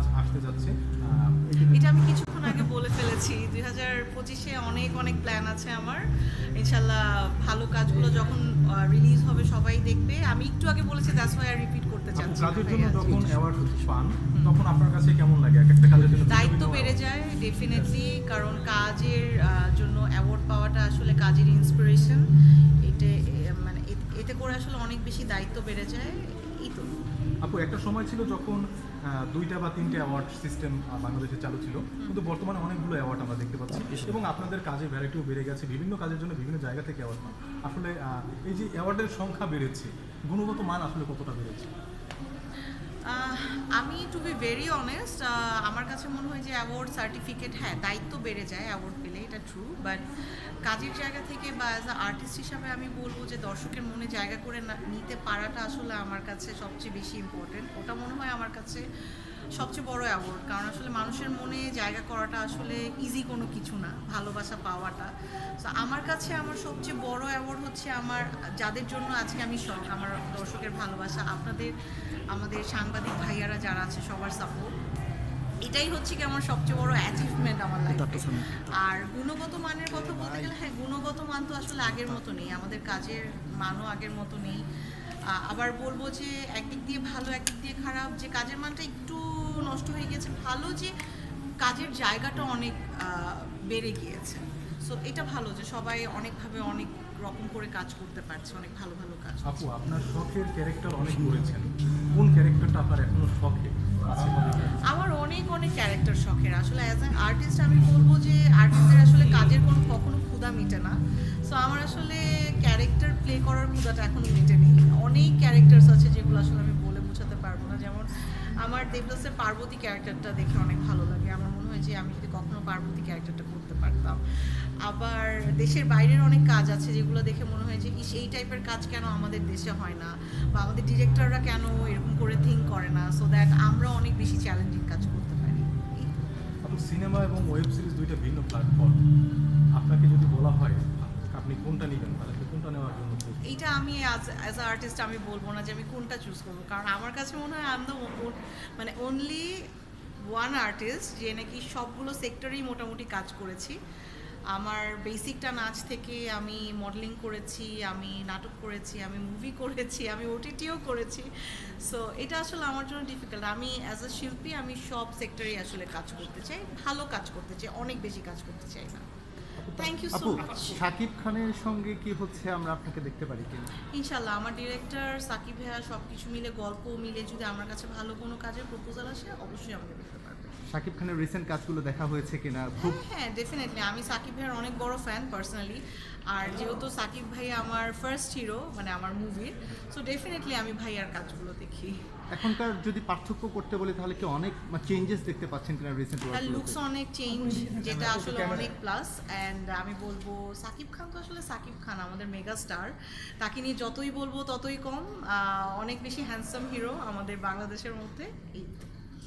কাজ আসতে যাচ্ছে। এটা আমি কিছুক্ষণ আগে বলে ফেলেছি। দুই হাজার পঁচিশে অনেক অনেক প্ল্যান আছে আমার। ইনশাল্লাহ ভালো কাজগুলো যখন রিলিজ হবে সবাই দেখবে। আমি একটু আগে বলেছি দ্যাটস ওয়াই রিপিট করতে চাচ্ছি কাজের জন্য যখন অ্যাওয়ার্ড পান তখন আপনার কাছে কেমন লাগে? এক একটা কাজের জন্য দায়িত্ব বেড়ে যায় ডেফিনেটলি কারণ কাজের জন্য অ্যাওয়ার্ড পাওয়াটা আসলে কাজের ইন্সপিরেশন এতে মানে এতে করে আসলে অনেক বেশি দায়িত্ব বেড়ে যায়। এই তো। আপু একটা সময় ছিল যখন দুইটা বা তিনটে অ্যাওয়ার্ড সিস্টেম বাংলাদেশে চালু ছিল। কিন্তু বর্তমানে অনেকগুলো অ্যাওয়ার্ড আমরা দেখতে পাচ্ছি। এবং আপনাদের কাজের ভ্যারাইটিও বেড়ে গেছে বিভিন্ন কাজের জন্য বিভিন্ন জায়গা থেকে অ্যাওয়ার্ড পান আসলে এই যে অ্যাওয়ার্ডের সংখ্যা বেড়েছে গুণগত মান আসলে কতটা বেড়েছে? আমি টু বি ভেরি অনেস্ট আমার কাছে মনে হয় যে অ্যাওয়ার্ড সার্টিফিকেট হ্যাঁ দায়িত্ব বেড়ে যায় অ্যাওয়ার্ড পেলে, এটা ট্রু বাট কাজের জায়গা থেকে বা অ্যাজ আ আর্টিস্ট হিসাবে আমি বলব যে দর্শকের মনে জায়গা করে নিতে পারাটা আসলে আমার কাছে সবচেয়ে বেশি ইম্পর্টেন্ট ওটা মনে হয় আমার কাছে সবচেয়ে বড় অ্যাওয়ার্ড কারণ আসলে মানুষের মনে জায়গা করাটা আসলে ইজি কোনো কিছু না, ভালোবাসা পাওয়াটা। তো আমার কাছে আমার সবচেয়ে বড় অ্যাওয়ার্ড হচ্ছে আমার, যাদের জন্য আজকে আমি শখ, আমার দর্শকের ভালোবাসা। আপনাদের, আমাদের সাংবাদিক ভাইয়ারা যারা আছে সবার সাপোর্ট এটাই হচ্ছে কি আমার সবচেয়ে বড় অ্যাচিভমেন্ট আমার লাইফে আর গুণগত মানের কথা বলতে গেলে হ্যাঁ গুণগত মান তো আসলে আগের মতো নেই। আমাদের কাজের মানও আগের মতো নেই। আবার বলব যে একদিক দিয়ে ভালো একদিক দিয়ে খারাপ যে কাজের মানটা একটু নষ্ট হয়ে গেছে ভালো যে কাজের জায়গাটা অনেক বেড়ে গিয়েছে। সো এটা ভালো যে সবাই অনেকভাবে অনেক রকম করে কাজ করতে পারছে অনেক ভালো ভালো কাজ আপু আপনার শখের ক্যারেক্টার অনেক করেছেন কোন ক্যারেক্টারটা আপনার এখনও শখে আমার অনেক অনেক ক্যারেক্টার শখের। আসলে অ্যাজ অ্যান আর্টিস্ট আমি বলব যে আর্টিস্টের আসলে কাজের কোনো কখনো ক্ষুদা মিটে না। সো আমার আসলে ক্যারেক্টার প্লে করার ক্ষুধাটা এখনও মিটেনি। অনেক ক্যারেক্টার্স আছে যেগুলো আসলে আমি বলে বোঝাতে পারব না। যেমন আমার দেবদাসের পার্বতী ক্যারেক্টারটা দেখে অনেক ভালো লাগে। আমার মনে হয় যে আমি যদি কখনো পার্বতী ক্যারেক্টারটা করতে পারতাম। আবার দেশের বাইরের অনেক কাজ আছে যেগুলো দেখে মনে হয় যে ইস এই টাইপের কাজ কেন আমাদের দেশে হয় না? বা আমাদের ডিরেক্টররা কেন এরকম করে থিঙ্ক করে না? সো দ্যাট আমরা অনেক বেশি চ্যালেঞ্জিং কাজ করতে পারি। এই সিনেমা এবং ওয়েব সিরিজ দুইটা ভিন্ন প্ল্যাটফর্ম আপনাকে যদি বলা হয় আপনি কোনটা নেবেন? তাহলে কোনটা নেওয়ার জন্য এইটা আমি অ্যাজ অ্যাজ আ আর্টিস্ট আমি বলব না যে আমি কোনটা চুজ করব। কারণ আমার কাছে মনে হয় আমি মানে অনলি ওয়ান আর্টিস্ট যে নাকি সবগুলো সেক্টরেই মোটামুটি কাজ করেছি। আমার বেসিকটা নাচ থেকে আমি মডেলিং করেছি আমি নাটক করেছি আমি মুভি করেছি আমি ওটিটিও করেছি। সো এটা আসলে আমার জন্য ডিফিকাল্ট আমি অ্যাজ আ শিল্পী আমি সব সেক্টরেই আসলে কাজ করতে চাই ভালো কাজ করতে চাই অনেক বেশি কাজ করতে চাই না। Thank you so much Shakib খানের সঙ্গে কি হচ্ছে আমরা আপনাকে দেখতে পারি কিনা? ইনশাল্লাহ আমার ডিরেক্টর সাকিব ভাইয়া সব কিছু মিলে গল্প মিলে যদি আমার কাছে ভালো কোনো কাজের প্রপোজাল আসে অবশ্যই আমাকে দেখতে শাকিব খানের রিসেন্ট কাজগুলো দেখা হয়েছে কিনা? খুব হ্যাঁ ডেফিনেটলি আমি সাকিব ভাইয়ের অনেক বড় ফ্যান পার্সোনালি আর যেহেতু সাকিব ভাই আমার ফার্স্ট হিরো মানে আমার মুভির সো ডেফিনেটলি আমি ভাইয়ার কাজগুলো দেখি। এখনকার যদি পার্থক্য করতে বলি তাহলে কি অনেক চেঞ্জেস দেখতে পাচ্ছেন কিনা রিসেন্ট তার লুকস অনেক চেঞ্জ যেটা আসলে অনেক প্লাস অ্যান্ড আমি বলব সাকিব খান তো আসলে সাকিব খান আমাদের মেগা স্টার তাকে নিয়ে যতই বলব ততই কম অনেক বেশি হ্যান্ডসাম হিরো আমাদের বাংলাদেশের মধ্যে। এই।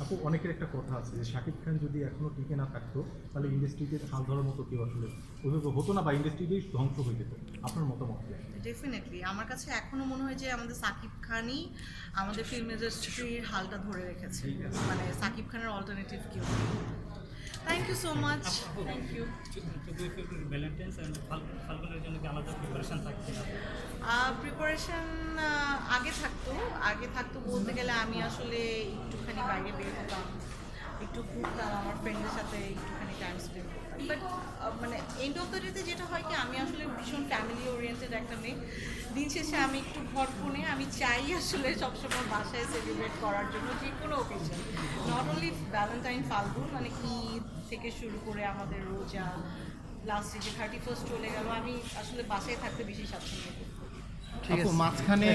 আপু অনেকের একটা কথা আছে যে শাকিব খান যদি এখনও টিকে না থাকতো তাহলে ইন্ডাস্ট্রিতে হাল ধরার মতো কেউ আসলে ওইভাবে হতো না বা ইন্ডাস্ট্রিতেই ধ্বংস হয়ে যেত। আপনার মতামত ডেফিনেটলি আমার কাছে এখনও মনে হয় যে আমাদের সাকিব খানই আমাদের ফিল্ম ইন্ডাস্ট্রির হালটা ধরে রেখেছে। মানে সাকিব খানের অল্টারনেটিভ কেউ thank you so much thank you Valentine's and ফাল্গুনের জন্য কি আলাদা প্রিপারেশন থাকছে? না প্রিপারেশন আগে থাকতো। আগে থাকতো বলতে গেলে আমি আসলে একটুখানি বাইরে বের হতাম, একটু ঘুরতাম, আমার ফ্রেন্ডের সাথে একটুখানি টাইম স্পেন্ড করতাম। বাট মানে এন্ড অফ দ্য ডেতে যেটা হয় কি, আমি আসলে ভীষণ ফ্যামিলি ওরিয়েন্টেড একটা মেয়ে। দিন শেষে আমি একটু ঘর ফোনে আমি চাই আসলে সবসময় বাসায় সেলিব্রেট করার জন্য যে কোনো occasion not only Valentine Falgun মানে ঈদ থেকে শুরু করে আমাদের রোজা লাস্টে যে থার্টি ফার্স্ট চলে গেল, আমি আসলে বাসায় থাকতে বেশি স্বাচ্ছন্দ্য বোধ করি আপু মাঝখানে